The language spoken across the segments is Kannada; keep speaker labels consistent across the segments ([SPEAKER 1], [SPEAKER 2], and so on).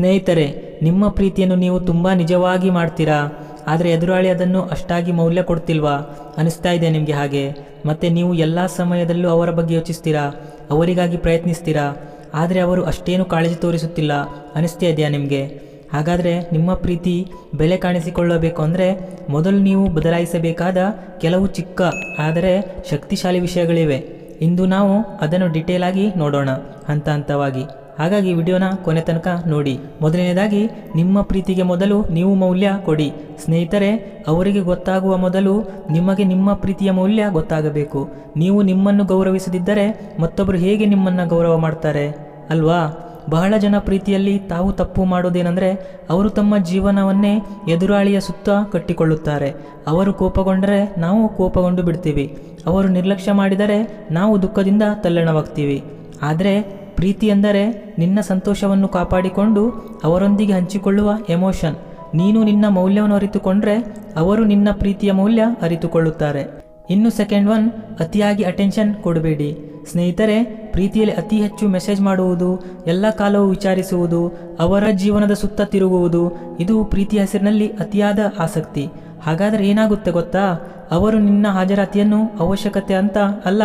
[SPEAKER 1] ಸ್ನೇಹಿತರೆ, ನಿಮ್ಮ ಪ್ರೀತಿಯನ್ನು ನೀವು ತುಂಬ ನಿಜವಾಗಿ ಮಾಡ್ತೀರಾ? ಆದರೆ ಎದುರಾಳಿ ಅದನ್ನು ಅಷ್ಟಾಗಿ ಮೌಲ್ಯ ಕೊಡ್ತಿಲ್ವಾ? ಅನಿಸ್ತಾ ಇದೆ ನಿಮಗೆ ಹಾಗೆ. ಮತ್ತು ನೀವು ಎಲ್ಲ ಸಮಯದಲ್ಲೂ ಅವರ ಬಗ್ಗೆ ಯೋಚಿಸ್ತೀರಾ? ಅವರಿಗಾಗಿ ಪ್ರಯತ್ನಿಸ್ತೀರಾ? ಆದರೆ ಅವರು ಅಷ್ಟೇನು ಕಾಳಜಿ ತೋರಿಸುತ್ತಿಲ್ಲ. ಅನಿಸ್ತಾ ಇದೆಯಾ ನಿಮಗೆ? ಹಾಗಾದರೆ ನಿಮ್ಮ ಪ್ರೀತಿ ಬೆಲೆ ಕಾಣಿಸಿಕೊಳ್ಳಬೇಕು ಅಂದರೆ ಮೊದಲು ನೀವು ಬದಲಾಯಿಸಬೇಕಾದ ಕೆಲವು ಚಿಕ್ಕ, ಆದರೆ ಶಕ್ತಿಶಾಲಿ ವಿಷಯಗಳಿವೆ. ಇಂದು ನಾವು ಅದನ್ನು ಡಿಟೇಲ್ ಆಗಿ ನೋಡೋಣ, ಹಂತ ಹಂತವಾಗಿ. ಹಾಗಾಗಿ ವಿಡಿಯೋನ ಕೊನೆ ತನಕ ನೋಡಿ. ಮೊದಲನೇದಾಗಿ ನಿಮ್ಮ ಪ್ರೀತಿಗೆ ಮೊದಲು ನೀವು ಮೌಲ್ಯ ಕೊಡಿ. ಸ್ನೇಹಿತರೆ, ಅವರಿಗೆ ಗೊತ್ತಾಗುವ ಮೊದಲು ನಿಮಗೆ ನಿಮ್ಮ ಪ್ರೀತಿಯ ಮೌಲ್ಯ ಗೊತ್ತಾಗಬೇಕು. ನೀವು ನಿಮ್ಮನ್ನು ಗೌರವಿಸದಿದ್ದರೆ ಮತ್ತೊಬ್ಬರು ಹೇಗೆ ನಿಮ್ಮನ್ನು ಗೌರವ ಮಾಡ್ತಾರೆ? ಅಲ್ವಾ? ಬಹಳ ಜನ ಪ್ರೀತಿಯಲ್ಲಿ ತಾವು ತಪ್ಪು ಮಾಡೋದೇನೆಂದರೆ ಅವರು ತಮ್ಮ ಜೀವನವನ್ನೇ ಎದುರಾಳಿಯ ಸುತ್ತ ಕಟ್ಟಿಕೊಳ್ಳುತ್ತಾರೆ. ಅವರು ಕೋಪಗೊಂಡರೆ ನಾವು ಕೋಪಗೊಂಡು ಬಿಡ್ತೀವಿ. ಅವರು ನಿರ್ಲಕ್ಷ್ಯ ಮಾಡಿದರೆ ನಾವು ದುಃಖದಿಂದ ತಲ್ಲಣವಾಗ್ತೀವಿ. ಆದರೆ ಪ್ರೀತಿ ಎಂದರೆ ನಿನ್ನ ಸಂತೋಷವನ್ನು ಕಾಪಾಡಿಕೊಂಡು ಅವರೊಂದಿಗೆ ಹಂಚಿಕೊಳ್ಳುವ ಎಮೋಷನ್. ನೀನು ನಿನ್ನ ಮೌಲ್ಯವನ್ನು ಅರಿತುಕೊಂಡ್ರೆ ಅವರು ನಿನ್ನ ಪ್ರೀತಿಯ ಮೌಲ್ಯ ಅರಿತುಕೊಳ್ಳುತ್ತಾರೆ. ಇನ್ನು ಸೆಕೆಂಡ್ ಒನ್, ಅತಿಯಾಗಿ ಅಟೆನ್ಷನ್ ಕೊಡಬೇಡಿ. ಸ್ನೇಹಿತರೆ, ಪ್ರೀತಿಯಲ್ಲಿ ಅತಿ ಹೆಚ್ಚು ಮೆಸೇಜ್ ಮಾಡುವುದು, ಎಲ್ಲ ಕಾಲವೂ ವಿಚಾರಿಸುವುದು, ಅವರ ಜೀವನದ ಸುತ್ತ ತಿರುಗುವುದು, ಇದು ಪ್ರೀತಿಯ ಹೆಸರಿನಲ್ಲಿ ಅತಿಯಾದ ಆಸಕ್ತಿ. ಹಾಗಾದರೆ ಏನಾಗುತ್ತೆ ಗೊತ್ತಾ? ಅವರು ನಿನ್ನ ಹಾಜರಾತಿಯನ್ನು ಅವಶ್ಯಕತೆ ಅಂತ ಅಲ್ಲ,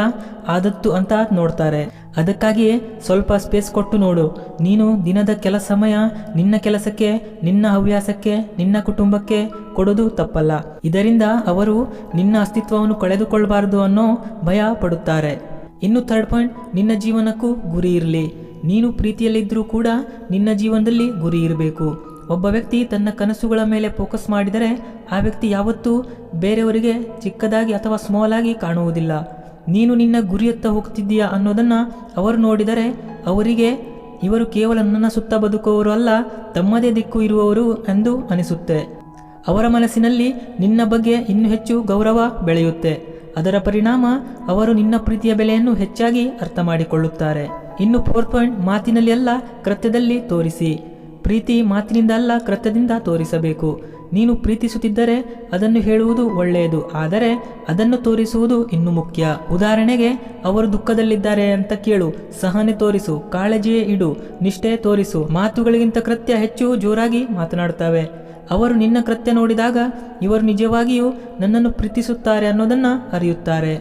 [SPEAKER 1] ಆದತ್ತು ಅಂತ ನೋಡ್ತಾರೆ. ಅದಕ್ಕಾಗಿಯೇ ಸ್ವಲ್ಪ ಸ್ಪೇಸ್ ಕೊಟ್ಟು ನೋಡು. ನೀನು ದಿನದ ಕೆಲ ಸಮಯ ನಿನ್ನ ಕೆಲಸಕ್ಕೆ, ನಿನ್ನ ಹವ್ಯಾಸಕ್ಕೆ, ನಿನ್ನ ಕುಟುಂಬಕ್ಕೆ ಕೊಡೋದು ತಪ್ಪಲ್ಲ. ಇದರಿಂದ ಅವರು ನಿನ್ನ ಅಸ್ತಿತ್ವವನ್ನು ಕಳೆದುಕೊಳ್ಳಬಾರದು ಅನ್ನೋ ಭಯ ಪಡುತ್ತಾರೆ. ಇನ್ನು ಥರ್ಡ್ ಪಾಯಿಂಟ್ ನಿನ್ನ ಜೀವನಕ್ಕೂ ಗುರಿ ಇರಲಿ. ನೀನು ಪ್ರೀತಿಯಲ್ಲಿದ್ದರೂ ಕೂಡ ನಿನ್ನ ಜೀವನದಲ್ಲಿ ಗುರಿ ಇರಬೇಕು. ಒಬ್ಬ ವ್ಯಕ್ತಿ ತನ್ನ ಕನಸುಗಳ ಮೇಲೆ ಫೋಕಸ್ ಮಾಡಿದರೆ ಆ ವ್ಯಕ್ತಿ ಯಾವತ್ತೂ ಬೇರೆಯವರಿಗೆ ಚಿಕ್ಕದಾಗಿ ಅಥವಾ ಸ್ಮಾಲ್ ಆಗಿ ಕಾಣುವುದಿಲ್ಲ. ನೀನು ನಿನ್ನ ಗುರಿಯತ್ತ ಹೋಗ್ತಿದ್ದೀಯಾ ಅನ್ನೋದನ್ನು ಅವರು ನೋಡಿದರೆ ಅವರಿಗೆ ಇವರು ಕೇವಲ ನನ್ನ ಸುತ್ತ ಬದುಕುವವರು ಅಲ್ಲ, ತಮ್ಮದೇ ದಿಕ್ಕು ಇರುವವರು ಎಂದು ಅನಿಸುತ್ತೆ. ಅವರ ಮನಸ್ಸಿನಲ್ಲಿ ನಿನ್ನ ಬಗ್ಗೆ ಇನ್ನೂ ಹೆಚ್ಚು ಗೌರವ ಬೆಳೆಯುತ್ತೆ. ಅದರ ಪರಿಣಾಮ ಅವರು ನಿನ್ನ ಪ್ರೀತಿಯ ಬೆಲೆಯನ್ನು ಹೆಚ್ಚಾಗಿ ಅರ್ಥ ಮಾಡಿಕೊಳ್ಳುತ್ತಾರೆ ಇನ್ನು ಫೋರ್ ಪಾಯಿಂಟ್, ಮಾತಿನಲ್ಲಿ ಅಲ್ಲ, ಕೃತ್ಯದಲ್ಲಿ ತೋರಿಸಿ. ಪ್ರೀತಿ ಮಾತಿನಿಂದ ಅಲ್ಲ ಕೃತ್ಯದಿಂದ ತೋರಿಸಬೇಕು. ನೀನು ಪ್ರೀತಿಸುತ್ತಿದ್ದರೆ ಅದನ್ನು ಹೇಳುವುದು ಒಳ್ಳೆಯದು, ಆದರೆ ಅದನ್ನು ತೋರಿಸುವುದು ಇನ್ನೂ ಮುಖ್ಯ. ಉದಾಹರಣೆಗೆ, ಅವರು ದುಃಖದಲ್ಲಿದ್ದಾರೆ ಅಂತ ಕೇಳು, ಸಹನೆ ತೋರಿಸು, ಕಾಳಜಿಯೇ ಇಡು, ನಿಷ್ಠೆ ತೋರಿಸು, ಮಾತುಗಳಿಗಿಂತ ಕೃತ್ಯ ಹೆಚ್ಚು ಜೋರಾಗಿ ಮಾತನಾಡುತ್ತವೆ. ಅವರು ನಿನ್ನ ಕೃತ್ಯ ನೋಡಿದಾಗ ಇವರು ನಿಜವಾಗಿಯೂ ನನ್ನನ್ನು ಪ್ರೀತಿಸುತ್ತಾರೆ ಅನ್ನೋದನ್ನು ಅರಿಯುತ್ತಾರೆ.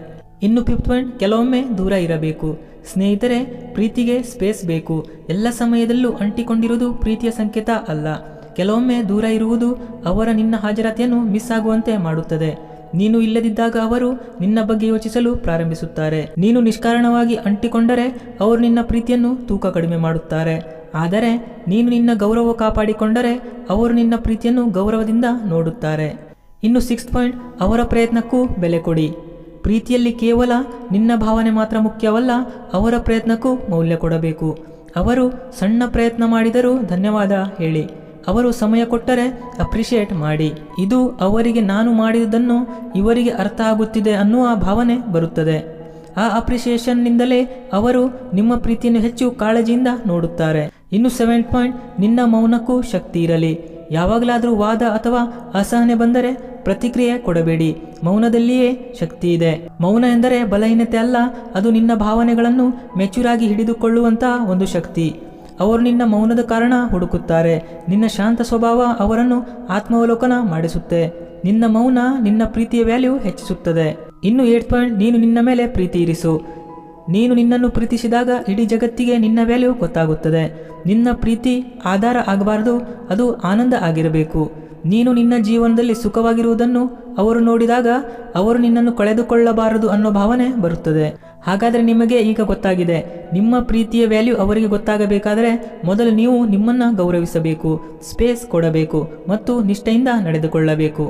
[SPEAKER 1] ಇನ್ನು ಫಿಫ್ತ್ ಪಾಯಿಂಟ್ ಕೆಲವೊಮ್ಮೆ ದೂರ ಇರಬೇಕು. ಸ್ನೇಹಿತರೆ, ಪ್ರೀತಿಗೆ ಸ್ಪೇಸ್ ಬೇಕು. ಎಲ್ಲ ಸಮಯದಲ್ಲೂ ಅಂಟಿಕೊಂಡಿರುವುದು ಪ್ರೀತಿಯ ಸಂಕೇತ ಅಲ್ಲ. ಕೆಲವೊಮ್ಮೆ ದೂರ ಇರುವುದು ಅವರ ನಿನ್ನ ಹಾಜರಾತಿಯನ್ನು ಮಿಸ್ ಆಗುವಂತೆ ಮಾಡುತ್ತದೆ. ನೀನು ಇಲ್ಲದಿದ್ದಾಗ ಅವರು ನಿನ್ನ ಬಗ್ಗೆ ಯೋಚಿಸಲು ಪ್ರಾರಂಭಿಸುತ್ತಾರೆ. ನೀನು ನಿಷ್ಕಾರಣವಾಗಿ ಅಂಟಿಕೊಂಡರೆ ಅವರು ನಿನ್ನ ಪ್ರೀತಿಯನ್ನು ತೂಕ ಕಡಿಮೆ ಮಾಡುತ್ತಾರೆ. ಆದರೆ ನೀನು ನಿನ್ನ ಗೌರವ ಕಾಪಾಡಿಕೊಂಡರೆ ಅವರು ನಿನ್ನ ಪ್ರೀತಿಯನ್ನು ಗೌರವದಿಂದ ನೋಡುತ್ತಾರೆ. ಇನ್ನು ಸಿಕ್ಸ್ ಪಾಯಿಂಟ್ ಅವರ ಪ್ರಯತ್ನಕ್ಕೂ ಬೆಲೆ ಕೊಡಿ. ಪ್ರೀತಿಯಲ್ಲಿ ಕೇವಲ ನಿನ್ನ ಭಾವನೆ ಮಾತ್ರ ಮುಖ್ಯವಲ್ಲ, ಅವರ ಪ್ರಯತ್ನಕ್ಕೂ ಮೌಲ್ಯ ಕೊಡಬೇಕು. ಅವರು ಸಣ್ಣ ಪ್ರಯತ್ನ ಮಾಡಿದರೂ ಧನ್ಯವಾದ ಹೇಳಿ. ಅವರು ಸಮಯ ಕೊಟ್ಟರೆ ಅಪ್ರಿಷಿಯೇಟ್ ಮಾಡಿ. ಇದು ಅವರಿಗೆ ನಾನು ಮಾಡಿದ್ದನ್ನು ಇವರಿಗೆ ಅರ್ಥ ಆಗುತ್ತಿದೆ ಅನ್ನುವ ಭಾವನೆ ಬರುತ್ತದೆ. ಆ ಅಪ್ರಿಷಿಯೇಷನ್ನಿಂದಲೇ ಅವರು ನಿಮ್ಮ ಪ್ರೀತಿಯನ್ನು ಹೆಚ್ಚು ಕಾಳಜಿಯಿಂದ ನೋಡುತ್ತಾರೆ. ಇನ್ನು ಸೆವೆನ್ ಪಾಯಿಂಟ್ ನಿನ್ನ ಮೌನಕ್ಕೂ ಶಕ್ತಿ ಇರಲಿ. ಯಾವಾಗಲಾದರೂ ವಾದ ಅಥವಾ ಅಸಹನೆ ಬಂದರೆ ಪ್ರತಿಕ್ರಿಯೆ ಕೊಡಬೇಡಿ. ಮೌನದಲ್ಲಿಯೇ ಶಕ್ತಿ ಇದೆ. ಮೌನ ಎಂದರೆ ಬಲಹೀನತೆ ಅಲ್ಲ, ಅದು ನಿನ್ನ ಭಾವನೆಗಳನ್ನು ಮೆಚುರಾಗಿ ಹಿಡಿದುಕೊಳ್ಳುವಂತಹ ಒಂದು ಶಕ್ತಿ. ಅವರು ನಿನ್ನ ಮೌನದ ಕಾರಣ ಹುಡುಕುತ್ತಾರೆ. ನಿನ್ನ ಶಾಂತ ಸ್ವಭಾವ ಅವರನ್ನು ಆತ್ಮಾವಲೋಕನ ಮಾಡಿಸುತ್ತೆ. ನಿನ್ನ ಮೌನ ನಿನ್ನ ಪ್ರೀತಿಯ ವ್ಯಾಲ್ಯೂ ಹೆಚ್ಚಿಸುತ್ತದೆ. ಇನ್ನು ಏಟ್ ಪಾಯಿಂಟ್, ನೀನು ನಿನ್ನ ಮೇಲೆ ಪ್ರೀತಿ ಇರಿಸು. ನೀನು ನಿನ್ನನ್ನು ಪ್ರೀತಿಸಿದಾಗ ಇಡೀ ಜಗತ್ತಿಗೆ ನಿನ್ನ ವ್ಯಾಲ್ಯೂ ಗೊತ್ತಾಗುತ್ತದೆ. ನಿನ್ನ ಪ್ರೀತಿ, ಆಧಾರ ಆಗಬಾರದು, ಅದು ಆನಂದ ಆಗಿರಬೇಕು. ನೀನು ನಿನ್ನ ಜೀವನದಲ್ಲಿ ಸುಖವಾಗಿರುವುದನ್ನು ಅವರು ನೋಡಿದಾಗ ಅವರು ನಿನ್ನನ್ನು ಕಳೆದುಕೊಳ್ಳಬಾರದು ಅನ್ನೋ ಭಾವನೆ ಬರುತ್ತದೆ. ಹಾಗಾದರೆ ನಿಮಗೆ ಈಗ ಗೊತ್ತಾಗಿದೆ, ನಿಮ್ಮ ಪ್ರೀತಿಯ ವ್ಯಾಲ್ಯೂ ಅವರಿಗೆ ಗೊತ್ತಾಗಬೇಕಾದರೆ ಮೊದಲು ನೀವು ನಿಮ್ಮನ್ನು ಗೌರವಿಸಬೇಕು, ಸ್ಪೇಸ್ ಕೊಡಬೇಕು ಮತ್ತು ನಿಷ್ಠೆಯಿಂದ ನಡೆದುಕೊಳ್ಳಬೇಕು.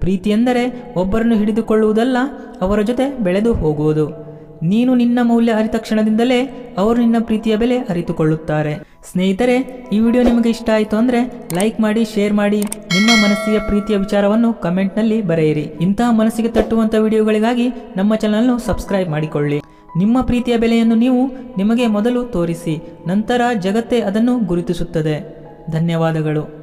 [SPEAKER 1] ಪ್ರೀತಿ ಎಂದರೆ ಒಬ್ಬರನ್ನು ಹಿಡಿದುಕೊಳ್ಳುವುದಲ್ಲ, ಅವರ ಜೊತೆ ಬೆಳೆದು ಹೋಗುವುದು. ನೀನು ನಿನ್ನ ಮೌಲ್ಯ ಅರಿತ ಕ್ಷಣದಿಂದಲೇ ಅವರು ನಿನ್ನ ಪ್ರೀತಿಯ ಬೆಲೆ ಅರಿತುಕೊಳ್ಳುತ್ತಾರೆ. ಸ್ನೇಹಿತರೆ, ಈ ವಿಡಿಯೋ ನಿಮಗೆ ಇಷ್ಟ ಆಯಿತು ಅಂದರೆ ಲೈಕ್ ಮಾಡಿ, ಶೇರ್ ಮಾಡಿ, ನಿಮ್ಮ ಮನಸ್ಸಿಗೆ ಪ್ರೀತಿಯ ವಿಚಾರವನ್ನು ಕಮೆಂಟ್ನಲ್ಲಿ ಬರೆಯಿರಿ. ಇಂತಹ ಮನಸ್ಸಿಗೆ ತಟ್ಟುವಂಥ ವಿಡಿಯೋಗಳಿಗಾಗಿ ನಮ್ಮ ಚಾನಲ್ನು ಸಬ್ಸ್ಕ್ರೈಬ್ ಮಾಡಿಕೊಳ್ಳಿ. ನಿಮ್ಮ ಪ್ರೀತಿಯ ಬೆಲೆಯನ್ನು ನೀವು ನಿಮಗೆ ಮೊದಲು ತೋರಿಸಿ, ನಂತರ ಜಗತ್ತೇ ಅದನ್ನು ಗುರುತಿಸುತ್ತದೆ. ಧನ್ಯವಾದಗಳು.